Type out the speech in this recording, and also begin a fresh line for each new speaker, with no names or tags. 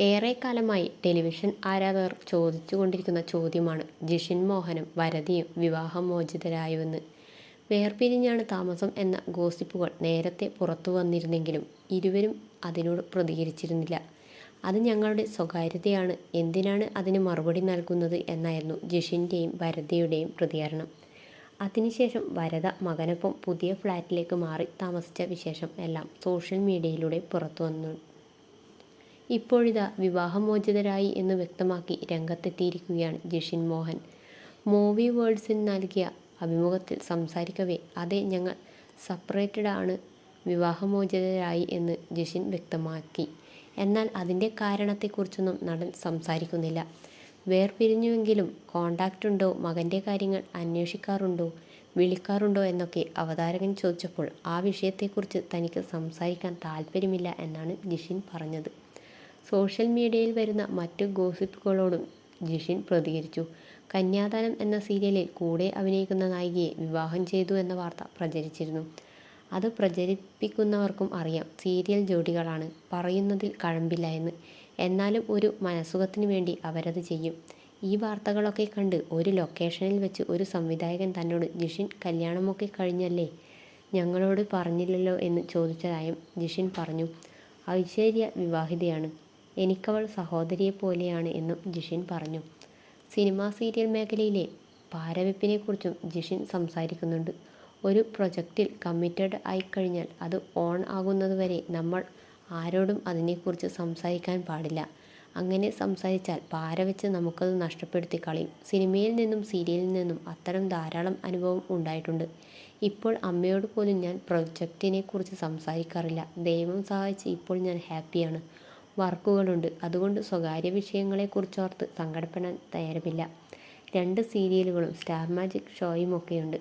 ഏറെക്കാലമായി ടെലിവിഷൻ ആരാധകർ ചോദിച്ചുകൊണ്ടിരിക്കുന്ന ചോദ്യമാണ് ജിഷിൻ മോഹനും വരദിയും വിവാഹമോചിതരായുവെന്ന് വേർപിരിഞ്ഞാണ് താമസം എന്ന ഗോസിപ്പുകൾ നേരത്തെ പുറത്തു വന്നിരുന്നെങ്കിലും ഇരുവരും അതിനോട് പ്രതികരിച്ചിരുന്നില്ല. അത് ഞങ്ങളുടെ സ്വകാര്യതയാണ്, എന്തിനാണ് അതിന് മറുപടി നൽകുന്നത് എന്നായിരുന്നു ജിഷിന്റെയും വരദയുടെയും പ്രതികരണം. അതിനുശേഷം വരത മകനൊപ്പം പുതിയ ഫ്ലാറ്റിലേക്ക് മാറി താമസിച്ച വിശേഷം എല്ലാം സോഷ്യൽ മീഡിയയിലൂടെ പുറത്തുവന്നു. ഇപ്പോഴിതാ വിവാഹമോചിതരായി എന്ന് വ്യക്തമാക്കി രംഗത്തെത്തിയിരിക്കുകയാണ് ജിഷിൻ മോഹൻ. മൂവി വേൾഡ്സിന് നൽകിയ അഭിമുഖത്തിൽ സംസാരിക്കവേ അതെ ഞങ്ങൾ സെപ്പറേറ്റഡ് ആണ്, വിവാഹമോചിതരായി എന്ന് ജിഷിൻ വ്യക്തമാക്കി. എന്നാൽ അതിന്റെ കാരണത്തെക്കുറിച്ചൊന്നും നടൻ സംസാരിക്കുന്നില്ല. വേർപിരിഞ്ഞുവെങ്കിലും കോണ്ടാക്റ്റ് ഉണ്ടോ, മകന്റെ കാര്യങ്ങൾ അന്വേഷിക്കാറുണ്ടോ, വിളിക്കാറുണ്ടോ എന്നൊക്കെ അവതാരകൻ ചോദിച്ചപ്പോൾ ആ വിഷയത്തെക്കുറിച്ച് തനിക്ക് സംസാരിക്കാൻ താല്പര്യമില്ല എന്നാണ് ജിഷിൻ പറഞ്ഞത്. സോഷ്യൽ മീഡിയയിൽ വരുന്ന മറ്റു ഗോസിപ്പുകളോടും ജിഷിൻ പ്രതികരിച്ചു. കന്യാദാനം എന്ന സീരിയലിൽ കൂടെ അഭിനയിക്കുന്ന നായികയെ വിവാഹം ചെയ്തു എന്ന വാർത്ത പ്രചരിച്ചിരുന്നു. അത് പ്രചരിപ്പിക്കുന്നവർക്കും അറിയാം സീരിയൽ ജോഡികളാണ്, പറയുന്നതിൽ കഴമ്പില്ല എന്ന്. എന്നാലും ഒരു മനസുഖത്തിന് വേണ്ടി അവരത് ചെയ്യും. ഈ വാർത്തകളൊക്കെ കണ്ട് ഒരു ലൊക്കേഷനിൽ വെച്ച് ഒരു സംവിധായകൻ തന്നോട് ജിഷിൻ കല്യാണമൊക്കെ കഴിഞ്ഞല്ലേ, ഞങ്ങളോട് പറഞ്ഞില്ലല്ലോ എന്ന് ചോദിച്ചതായും ജിഷിൻ പറഞ്ഞു. ഐശ്വര്യ വിവാഹിതയാണ്, എനിക്കവൾ സഹോദരിയെ പോലെയാണ് എന്നും ജിഷിൻ പറഞ്ഞു. സിനിമാ സീരിയൽ മേഖലയിലെ പാരവെപ്പിനെക്കുറിച്ചും ജിഷിൻ സംസാരിക്കുന്നുണ്ട്. ഒരു പ്രൊജക്റ്റിൽ കമ്മിറ്റഡ് ആയിക്കഴിഞ്ഞാൽ അത് ഓൺ ആകുന്നതുവരെ നമ്മൾ ആരോടും അതിനെക്കുറിച്ച് സംസാരിക്കാൻ പാടില്ല. അങ്ങനെ സംസാരിച്ചാൽ പാരവെച്ച് നമുക്കത് നഷ്ടപ്പെടുത്തി കളയും. സിനിമയിൽ നിന്നും സീരിയലിൽ നിന്നും അത്തരം ധാരാളം അനുഭവം ഉണ്ടായിട്ടുണ്ട്. ഇപ്പോൾ അമ്മയോട് പോലും ഞാൻ പ്രൊജക്റ്റിനെ കുറിച്ച് സംസാരിക്കാറില്ല. ദൈവം സഹായിച്ച് ഇപ്പോൾ ഞാൻ ഹാപ്പിയാണ്. വർക്കുകളുണ്ട്, അതുകൊണ്ട് സ്വകാര്യ വിഷയങ്ങളെക്കുറിച്ചോർത്ത് സങ്കടപ്പെടാൻ തയ്യാറുമില്ല രണ്ട് സീരിയലുകളും സ്റ്റാർ മാജിക് ഷോയുമൊക്കെയുണ്ട്.